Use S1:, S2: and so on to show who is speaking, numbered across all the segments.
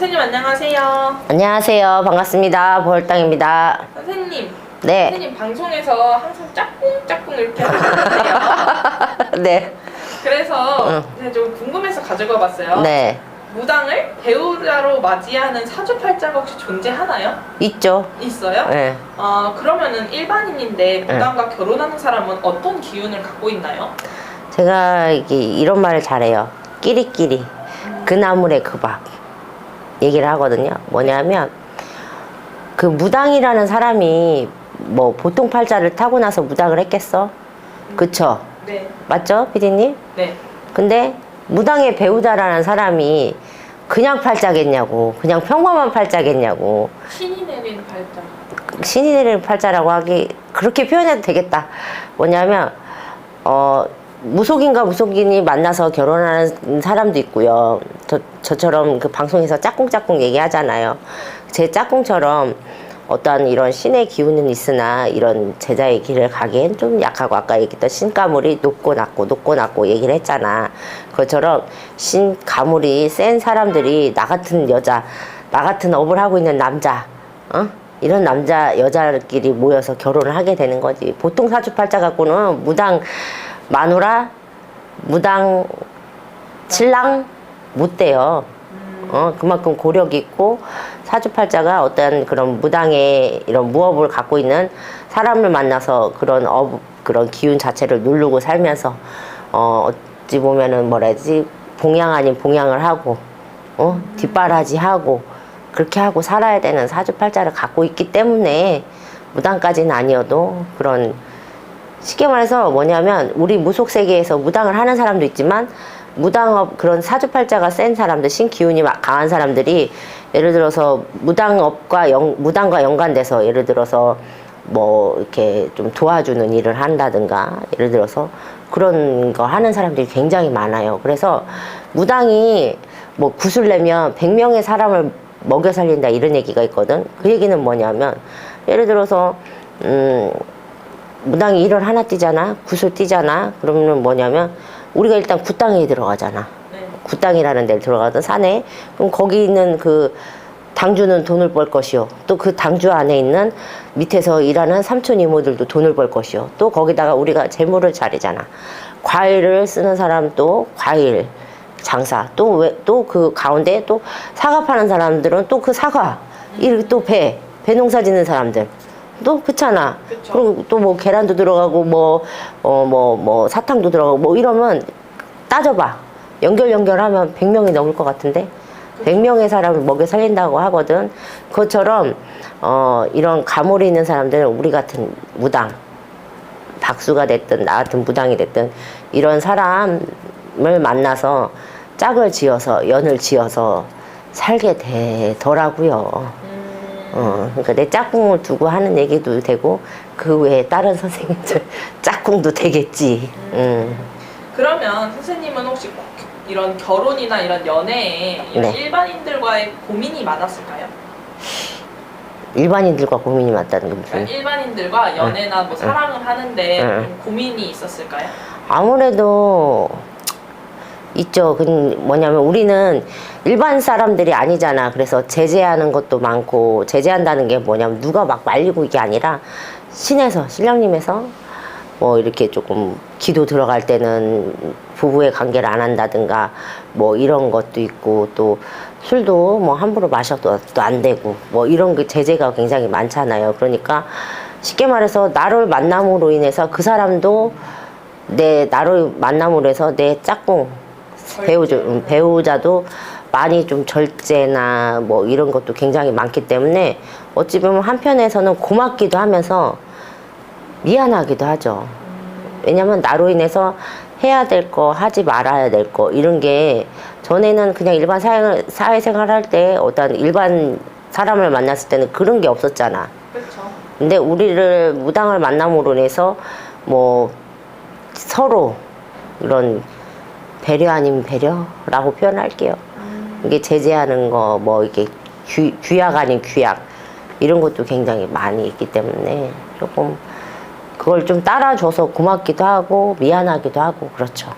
S1: 안녕하세요.
S2: 안녕하세요. 반갑습니다. 보혈당입니다.
S1: 선생님.
S2: 네.
S1: 선생님 방송에서 항상 짝꿍짝꿍 이렇게 하시는데요.
S2: 네.
S1: 그래서 제가 좀 궁금해서 가져가 봤어요.
S2: 네.
S1: 무당을 배우자로 맞이하는 사주팔자가 혹시 존재하나요?
S2: 있죠.
S1: 있어요?
S2: 네.
S1: 어, 그러면은 일반인인데 무당과 결혼하는 사람은 어떤 기운을 갖고 있나요?
S2: 제가 이게 이런 말을 잘해요. 끼리끼리. 그 나물의 그 밥. 얘기를 하거든요. 뭐냐면, 그 무당이라는 사람이 뭐 보통 팔자를 타고 나서 무당을 했겠어? 그쵸?
S1: 네.
S2: 맞죠, 피디님?
S1: 네.
S2: 근데 무당의 배우자라는 사람이 그냥 팔자겠냐고, 그냥 평범한 팔자겠냐고,
S1: 신이 내리는 팔자.
S2: 신이 내리는 팔자라고 하기, 그렇게 표현해도 되겠다. 뭐냐면, 어, 무속인과 무속인이 만나서 결혼하는 사람도 있고요. 저, 저처럼 그 방송에서 짝꿍짝꿍 얘기하잖아요. 제 짝꿍처럼 어떠한 이런 신의 기운은 있으나 이런 제자의 길을 가기엔 좀 약하고 아까 얘기했던 신가물이 높고 낮고 높고 낮고 얘기를 했잖아. 그것처럼 신가물이 센 사람들이 나 같은 여자, 나 같은 업을 하고 있는 남자, 어? 이런 남자 여자끼리 모여서 결혼을 하게 되는 거지. 보통 사주팔자 갖고는 무당 마누라, 무당 신랑 못 돼요. 어, 그만큼 고력 있고 사주팔자가 어떤 그런 무당의 이런 무업을 갖고 있는 사람을 만나서 그런 업, 그런 기운 자체를 누르고 살면서 어, 어찌 보면은 뭐라 해야지? 봉양 아닌 봉양을 하고 어, 뒷바라지 하고 그렇게 하고 살아야 되는 사주팔자를 갖고 있기 때문에 무당까지는 아니어도 그런 쉽게 말해서 뭐냐면 우리 무속 세계에서 무당을 하는 사람도 있지만 무당업 그런 사주팔자가 센 사람들 신기운이 막 강한 사람들이 예를 들어서 무당업과 연, 무당과 연관돼서 예를 들어서 뭐 이렇게 좀 도와주는 일을 한다든가 예를 들어서 그런 거 하는 사람들이 굉장히 많아요. 그래서 무당이 뭐 구슬 내면 100명의 사람을 먹여 살린다 이런 얘기가 있거든. 그 얘기는 뭐냐면 예를 들어서 음 무당이 일을 하나 뛰잖아. 구슬 뛰잖아. 그러면 뭐냐면 우리가 일단 굿당에 들어가잖아.
S1: 네.
S2: 굿당이라는 데를 들어가던 산에 그럼 거기 있는 그 당주는 돈을 벌 것이요. 또 그 당주 안에 있는 밑에서 일하는 삼촌 이모들도 돈을 벌 것이요. 또 거기다가 우리가 재물을 차리잖아. 과일을 쓰는 사람 또 과일 장사 또 왜 또 그 가운데 또 사과 파는 사람들은 또 그 사과 이렇게 또 배 배 농사 짓는 사람들 또 그렇잖아.
S1: 그쵸.
S2: 그리고 또 뭐 계란도 들어가고 뭐어 뭐 뭐 사탕도 들어가고 뭐 이러면 따져봐. 연결 연결하면 100명이 넘을 것 같은데 100명의 사람을 먹여 살린다고 하거든. 그것처럼 어 이런 가물이 있는 사람들은 우리 같은 무당 박수가 됐든 나 같은 무당이 됐든 이런 사람을 만나서 짝을 지어서 연을 지어서 살게 되더라고요. 어, 그러니까 내 짝꿍을 두고 하는 얘기도 되고 그 외에 다른 선생님들 짝꿍도 되겠지. 음.
S1: 그러면 선생님은 혹시 이런 결혼이나 이런 연애에 이런
S2: 네.
S1: 일반인들과의 고민이 많았을까요?
S2: 일반인들과 고민이 많다는 게 무슨?
S1: 그러니까 일반인들과 연애나 뭐 사랑을 하는데
S2: 응.
S1: 좀 고민이 있었을까요?
S2: 아무래도 있죠. 그 뭐냐면 우리는 일반 사람들이 아니잖아. 그래서 제재하는 것도 많고 제재한다는 게 뭐냐면 누가 막 말리고 이게 아니라 신에서 신령님에서 뭐 이렇게 조금 기도 들어갈 때는 부부의 관계를 안 한다든가 뭐 이런 것도 있고 또 술도 뭐 함부로 마셔도 또 안 되고 뭐 이런 그 제재가 굉장히 많잖아요. 그러니까 쉽게 말해서 나를 만남으로 인해서 그 사람도 내 나를 만남으로 해서 내 짝꿍 배우자 음, 배우자도 많이 좀 절제나 뭐 이런 것도 굉장히 많기 때문에 어찌 보면 한편에서는 고맙기도 하면서 미안하기도 하죠. 왜냐면 나로 인해서 해야 될 거, 하지 말아야 될 거, 이런 게 전에는 그냥 일반 사회, 사회생활 할 때 어떤 일반 사람을 만났을 때는 그런 게 없었잖아.
S1: 그렇죠.
S2: 근데 우리를 무당을 만남으로 인해서 뭐 서로 이런 배려 아닌 배려라고 표현할게요. 이게 제재하는 거, 뭐 이게 규, 규약 아닌 규약 이런 것도 굉장히 많이 있기 때문에 조금 그걸 좀 따라줘서 고맙기도 하고 미안하기도 하고 그렇죠.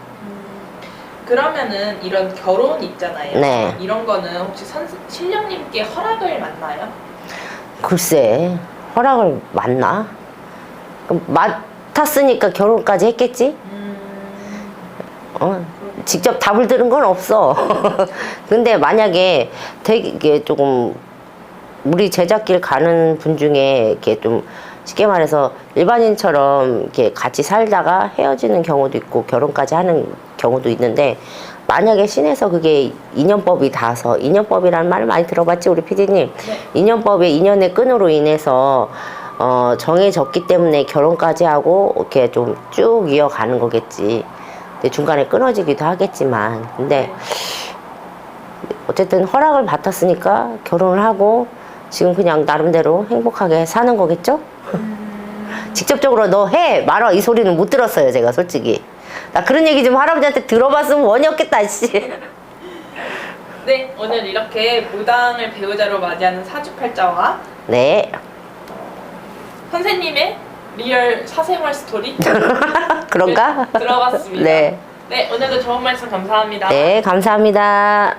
S1: 그러면은 이런 결혼 있잖아요.
S2: 네.
S1: 이런 거는 혹시 선, 신령님께 허락을 받나요?
S2: 글쎄 허락을 맞나? 그럼 맡았으니까 결혼까지 했겠지?
S1: 음,
S2: 어, 직접 답을 들은 건 없어. 근데 만약에 되게 조금 우리 제작길 가는 분 중에 이렇게 좀 쉽게 말해서 일반인처럼 이렇게 같이 살다가 헤어지는 경우도 있고 결혼까지 하는 경우도 있는데 만약에 신에서 그게 인연법이 닿아서 인연법이라는 말을 많이 들어봤지 우리 피디님
S1: 네.
S2: 인연법의 인연의 끈으로 인해서 어, 정해졌기 때문에 결혼까지 하고 이렇게 좀 쭉 이어가는 거겠지. 중간에 끊어지기도 하겠지만, 근데 어쨌든 허락을 받았으니까 결혼을 하고 지금 그냥 나름대로 행복하게 사는 거겠죠? 직접적으로 너 해! 말아! 이 소리는 못 들었어요 제가 솔직히. 나 그런 얘기 좀 할아버지한테 들어봤으면 원이었겠다 씨.
S1: 네, 오늘 이렇게 무당을 배우자로 맞이하는 사주팔자와
S2: 네.
S1: 선생님의 리얼 사생활 스토리
S2: 그런가?
S1: 들어봤습니다.
S2: 네.
S1: 네, 오늘도 좋은 말씀 감사합니다.
S2: 네 감사합니다.